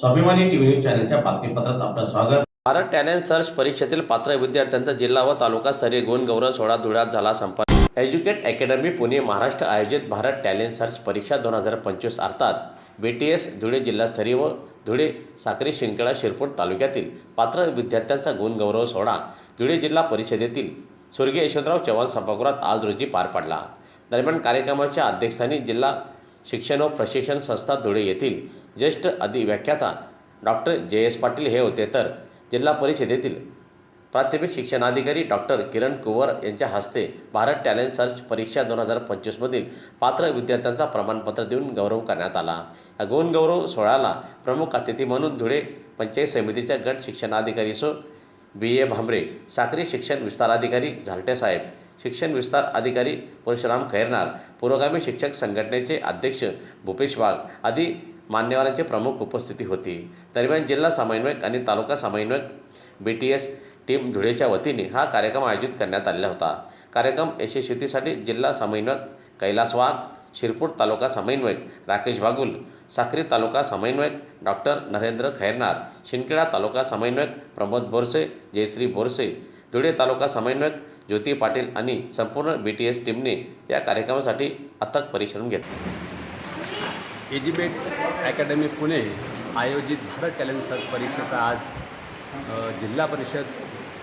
स्वाभिमानी TV news चॅनलच्या बातमीपत्रात आपलं स्वागत. भारत टॅलेंट सर्च परीक्षेतील पात्र विद्यार्थ्यांचा जिल्हा व तालुकास्तरीय गुण गौरव सोहळा धुळ्यात झाला संपन्न. एज्युकेट अकॅडमी पुणे महाराष्ट्र आयोजित भारत टॅलेंट सर्च परीक्षा दोन हजार पंचवीस अर्थात बी टी एस धुळे जिल्हास्तरीय व धुळे साक्री शिंदखेडा शिरपूर तालुक्यातील पात्र विद्यार्थ्यांचा गुणगौरव सोहळा धुळे जिल्हा परिषदेतील स्वर्गीय यशवंतराव चव्हाण सभागृहात आज रोजी पार पडला. दरम्यान कार्यक्रमाच्या अध्यक्षस्थानी जिल्हा शिक्षण व प्रशिक्षण संस्था धुळे येथील ज्येष्ठ अधिव्याख्याता डॉक्टर जे एस पाटील हे होते. तर जिल्हा परिषदेतील प्राथमिक शिक्षणाधिकारी डॉक्टर किरण कुंवर यांच्या हस्ते भारत टॅलेंट सर्च परीक्षा दोन हजार पंचवीसमधील पात्र विद्यार्थ्यांचा प्रमाणपत्र देऊन गौरव करण्यात आला. या गुण गौरव सोहळ्याला प्रमुख अतिथी म्हणून धुळे पंचायत समितीच्या गट शिक्षणाधिकारी सो. बी. ए. भांबरे साखरी शिक्षण विस्ताराधिकारी झालटे साहेब शिक्षण विस्तार अधिकारी परशुराम खैरनार पुरोगामी शिक्षक संघटनेचे अध्यक्ष भूपेश वाघ आदी मान्यवरांची प्रमुख उपस्थिती होती. दरम्यान जिल्हा समन्वयक आणि तालुका समन्वयक बी टी एस टीम धुळेच्या वतीने हा कार्यक्रम आयोजित करण्यात आलेला होता. कार्यक्रम यशस्वीतीसाठी जिल्हा समन्वयक कैलास वाघ शिरपूर तालुका समन्वयक राकेश बागुल साक्री तालुका समन्वयक डॉक्टर नरेंद्र खैरनार शिंदखेडा तालुका समन्वयक प्रमोद बोरसे जयश्री बोरसे धुळे तालुका समन्वयक ज्योती पाटील आणि संपूर्ण बी टी एस टीमने या कार्यक्रमासाठी अथक परिश्रम घेतले. एजिबेट अकॅडमी पुणे आयोजित भारत टॅलेंट सर्च परीक्षेचा आज जिल्हा परिषद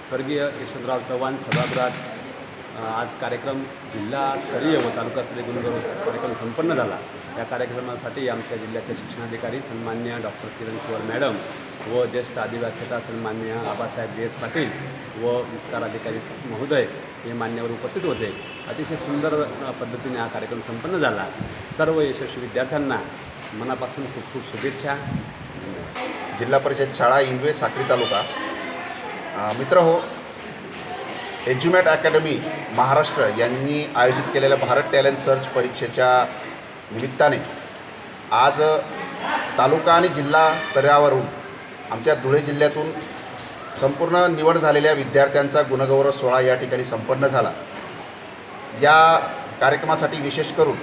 स्वर्गीय यशवंतराव चव्हाण सभागृहात आज कार्यक्रम जिल्हास्तरीय व तालुकास्तरीय गुणगौरव कार्यक्रम संपन्न झाला. या कार्यक्रमासाठी आमच्या जिल्ह्याचे शिक्षणाधिकारी सन्मान्य डॉक्टर किरण कुवर मॅडम व ज्येष्ठ आदिव्याख्याता सन्मान्य आबासाहेब जे एस पाटील व विस्तार अधिकारी महोदय हे मान्यवर उपस्थित होते. अतिशय सुंदर पद्धतीने हा कार्यक्रम संपन्न झाला. सर्व यशस्वी विद्यार्थ्यांना मनापासून खूप खूप शुभेच्छा. जिल्हा परिषद शाळा इंदवे साक्री तालुका. मित्र हो एज्युमेट अकॅडमी महाराष्ट्र यांनी आयोजित केलेल्या भारत टॅलेंट सर्च परीक्षेच्या निमित्ताने आज तालुका आणि जिल्हा स्तरावरून आमच्या धुळे जिल्ह्यातून संपूर्ण निवड झालेल्या विद्यार्थ्यांचा गुणगौरव सोहळा या ठिकाणी संपन्न झाला. या कार्यक्रमासाठी विशेष करून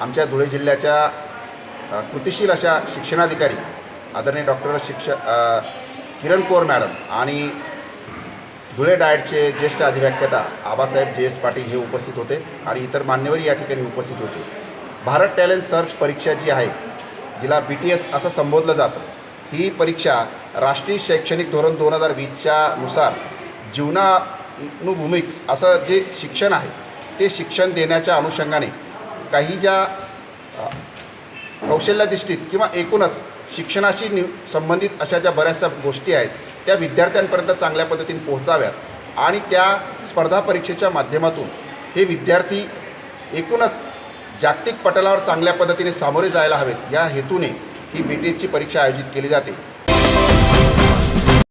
आमच्या धुळे जिल्ह्याच्या कृतिशील अशा शिक्षणाधिकारी आदरणीय डॉक्टर शिक्ष किरण कोर मॅडम आणि धुळे डायटचे ज्येष्ठ अधिव्याख्याता आबासाहेब जे एस पाटील हे उपस्थित होते आणि इतर मान्यवरी या ठिकाणी उपस्थित होते. भारत टॅलेंट सर्च परीक्षा जी आहे जिला बी टी एस असं संबोधलं जातं. ही परीक्षा राष्ट्रीय शैक्षणिक धोरण दोन हजार वीसच्या नुसार जीवनानुभूमिक असं जे शिक्षण आहे ते शिक्षण देण्याच्या अनुषंगाने काही ज्या अ, कौशल्याधिष्ठित किंवा एकूणच शिक्षणाशी नि संबंधित अशा ज्या बऱ्याचशा गोष्टी आहेत त्या विद्यार्थ्यांपर्यंत चांगल्या पद्धतीने पोहोचाव्यात आणि त्या स्पर्धा परीक्षेच्या माध्यमातून हे विद्यार्थी एकूणच जागतिक पटलावर चांगल्या पद्धतीने सामोरे जायला हवेत. या हेतूने ही बी टी एसची परीक्षा आयोजित केली जाते.